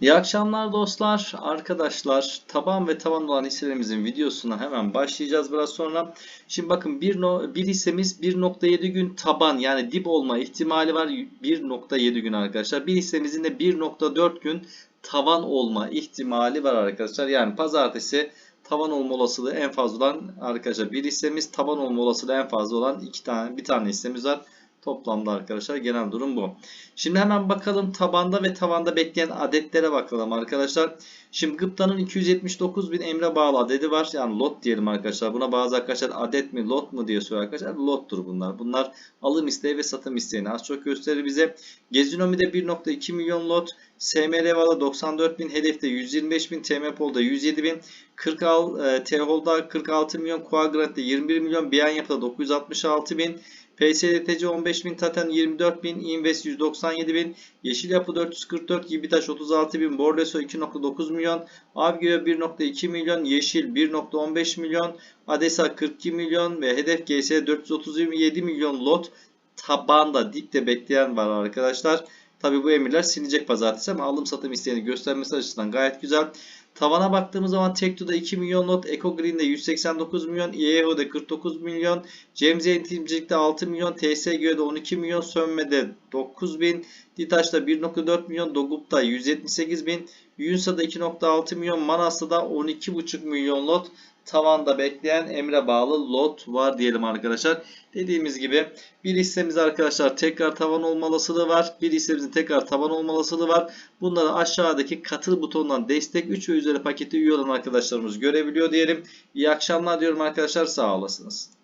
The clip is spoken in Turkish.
İyi akşamlar dostlar, arkadaşlar. Taban ve tavan olan hisselerimizin videosuna hemen başlayacağız biraz sonra. Şimdi bakın bir, no, bir hissemiz 1.7 gün taban yani dip olma ihtimali var 1.7 gün arkadaşlar. Bir hissemizin de 1.4 gün tavan olma ihtimali var arkadaşlar. Yani pazartesi tavan olma olasılığı en fazla olan arkadaşlar bir hissemiz taban olma olasılığı en fazla olan iki tane bir tane hissemiz var. Toplamda arkadaşlar genel durum bu. Şimdi hemen bakalım tabanda ve tavanda bekleyen adetlere bakalım arkadaşlar. Şimdi Gıpta'nın 279 bin emre bağlı adedi var. Yani lot diyelim arkadaşlar. Buna bazı arkadaşlar adet mi lot mu diye soruyor arkadaşlar. Lottur bunlar. Bunlar alım isteği ve satım isteğini az çok gösterir bize. Gezinomi'de 1.2 milyon lot. SMR Valla 94 bin. Hedefte 125 bin. TMPol'da 107 bin. 46, e, T-Hold'da 46 milyon. Quadrant'ta 21 milyon. Biyan Yapı'da 966 bin. PSDTC 15.000, Taten 24.000, Invest 197.000, Yeşil Yapı 444, Gibitaş 36.000, Bordeso 2.9 milyon, Avgöy 1.2 milyon, Yeşil 1.15 milyon, Adesa 42 milyon ve Hedef GS 437 milyon lot tabanda dipte bekleyen var arkadaşlar. Tabi bu emirler silinecek pazartesi ama alım satım isteğini göstermesi açısından gayet güzel. Tavana baktığımız zaman Tekto'da 2 milyon lot, Eco Green'de 189 milyon, IEO'da 49 milyon, Cemze Eğitimcilik'te 6 milyon, TSG'de 12 milyon, Sönme'de 9 bin, Ditaş'ta 1.4 milyon, Dogup'ta 178 bin, Yunsa'da 2.6 milyon, Manas'ta da 12.5 milyon lot tavanda bekleyen emre bağlı lot var diyelim arkadaşlar. Dediğimiz gibi bir hissemiz arkadaşlar tekrar tavan olma var. Bir hissemizin tekrar tavan olma var. Bunları aşağıdaki katıl butonundan destek 3 ve üzeri paketi üye olan arkadaşlarımız görebiliyor diyelim. İyi akşamlar diyorum arkadaşlar sağ olasınız.